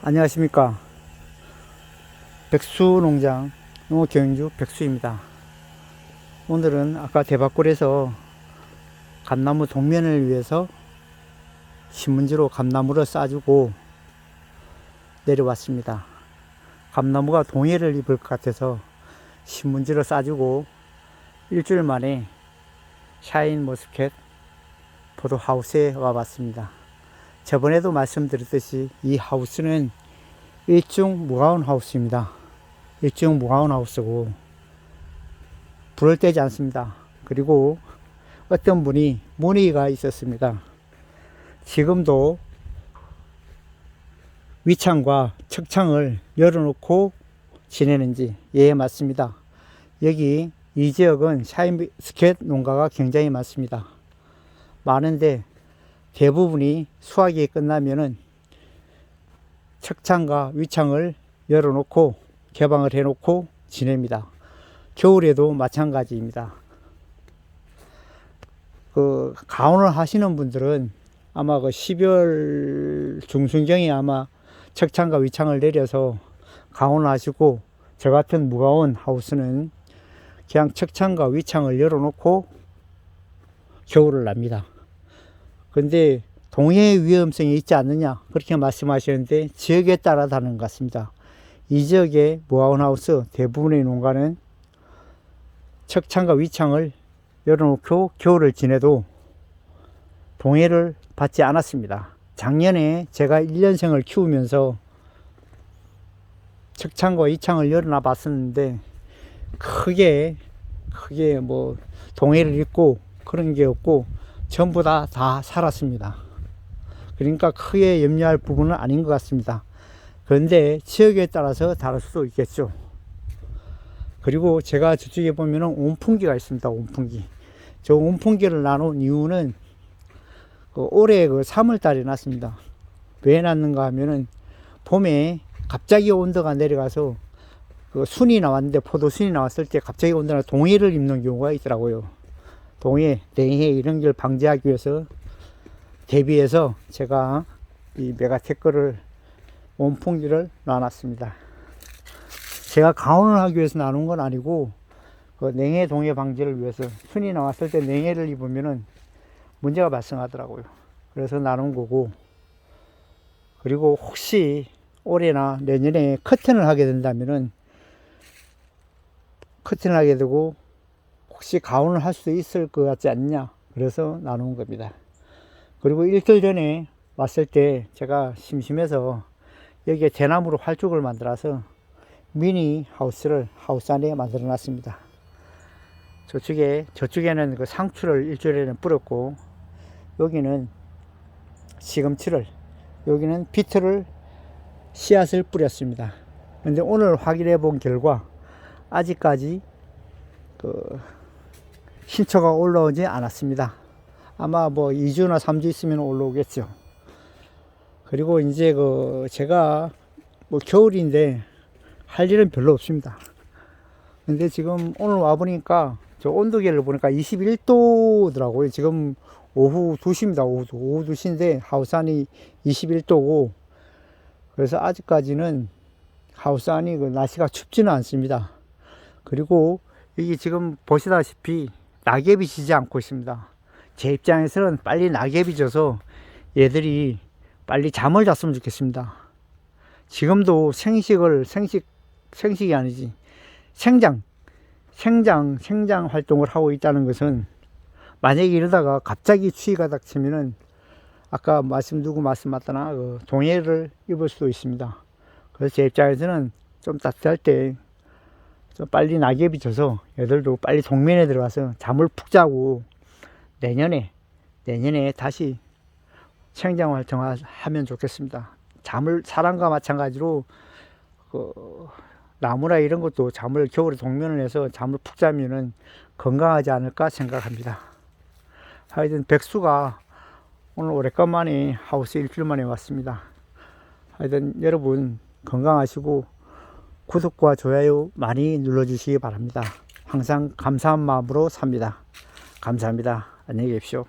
안녕하십니까. 백수농장 농업경영주 백수입니다. 오늘은 아까 대박골에서 감나무 동면을 위해서 신문지로 감나무를 싸주고 내려왔습니다. 감나무가 동해를 입을 것 같아서 신문지를 싸주고 일주일 만에 샤인 머스켓 포도하우스에 와봤습니다 저번에도 말씀드렸듯이 이 하우스는 일중 무가온 하우스입니다. 일중 무가온 하우스고 불을 떼지 않습니다. 그리고 어떤 분이 문의가 있었습니다. 지금도 위창과 척창을 열어놓고 지내는지 예 맞습니다. 여기 이 지역은 샤인스켓 농가가 굉장히 많습니다. 많은데 대부분이 수확이 끝나면은 척창과 위창을 열어놓고 개방을 해놓고 지냅니다. 겨울에도 마찬가지입니다. 그 가온을 하시는 분들은 아마 그 12월 중순경에 아마 척창과 위창을 내려서 가온을 하시고 저 같은 무가온 하우스는 그냥 척창과 위창을 열어놓고 겨울을 납니다. 근데 동해 위험성이 있지 않느냐 그렇게 말씀하시는데 지역에 따라 다른 것 같습니다. 이 지역의 무아운하우스 대부분의 농가는 척창과 위창을 열어놓고 겨울을 지내도 동해를 받지 않았습니다. 작년에 제가 1년생을 키우면서 척창과 위창을 열어놔 봤었는데 크게 크게 뭐 동해를 입고 그런 게 없고 전부 다 다 살았습니다. 그러니까 크게 염려할 부분은 아닌 것 같습니다. 그런데 지역에 따라서 다를 수도 있겠죠. 그리고 제가 저쪽에 보면은 온풍기가 있습니다. 온풍기. 저 온풍기를 나눈 이유는 그 올해 그 3월 달에 났습니다. 왜 났는가 하면은 봄에 갑자기 온도가 내려가서 그 순이 나왔는데 포도 순이 나왔을 때 갑자기 온도가 동해를 입는 경우가 있더라고요. 동해, 냉해 이런 걸 방지하기 위해서 대비해서 제가 이 메가테크를 온풍기를 놔놨습니다. 제가 가온을 하기 위해서 나눈 건 아니고 그 냉해 동해 방지를 위해서 순이 나왔을 때 냉해를 입으면은 문제가 발생하더라고요. 그래서 나눈 거고 그리고 혹시 올해나 내년에 커튼을 하게 된다면은 커튼을 하게 되고 혹시 가온을 할 수 있을 것 같지 않냐 그래서 나눈 겁니다. 그리고 일주일 전에 왔을 때 제가 심심해서 여기에 대나무로 활쪽을 만들어서 미니 하우스를 하우스 안에 만들어 놨습니다. 저쪽에, 저쪽에는 그 상추를 일주일에는 뿌렸고, 여기는 시금치를, 여기는 비트를 씨앗을 뿌렸습니다. 근데 오늘 확인해 본 결과, 아직까지 그 신초가 올라오지 않았습니다. 아마 뭐 2주나 3주 있으면 올라오겠죠. 그리고 이제 그 제가 뭐 겨울인데 할 일은 별로 없습니다. 근데 지금 오늘 와 보니까 저 온도계를 보니까 21도더라고요. 지금 오후 2시입니다. 오후, 오후 2시인데 하우스 안이 21도고 그래서 아직까지는 하우스 안이 그 날씨가 춥지는 않습니다. 그리고 여기 지금 보시다시피 낙엽이 지지 않고 있습니다. 제 입장에서는 빨리 낙엽이 져서 얘들이 빨리 잠을 잤으면 좋겠습니다. 지금도 생식을 생식 생식이 아니지 생장 생장 생장 활동을 하고 있다는 것은 만약에 이러다가 갑자기 추위가 닥치면은 아까 말씀 두고 말씀 맞다나 그 동해를 입을 수도 있습니다. 그래서 제 입장에서는 좀 따뜻할 때좀 빨리 낙엽이 져서 애들도 빨리 동면에 들어가서 잠을 푹 자고 내년에 내년에 다시 생장 활동을 하면 좋겠습니다. 잠을 사람과 마찬가지로 그 나무나 이런 것도 잠을 겨울에 동면을 해서 잠을 푹 자면은 건강하지 않을까 생각합니다. 하여튼 백수가 오늘 오래간만에 하우스 일주일 만에 왔습니다. 하여튼 여러분 건강하시고 구독과 좋아요 많이 눌러주시기 바랍니다. 항상 감사한 마음으로 삽니다. 감사합니다. 안녕히 계십시오.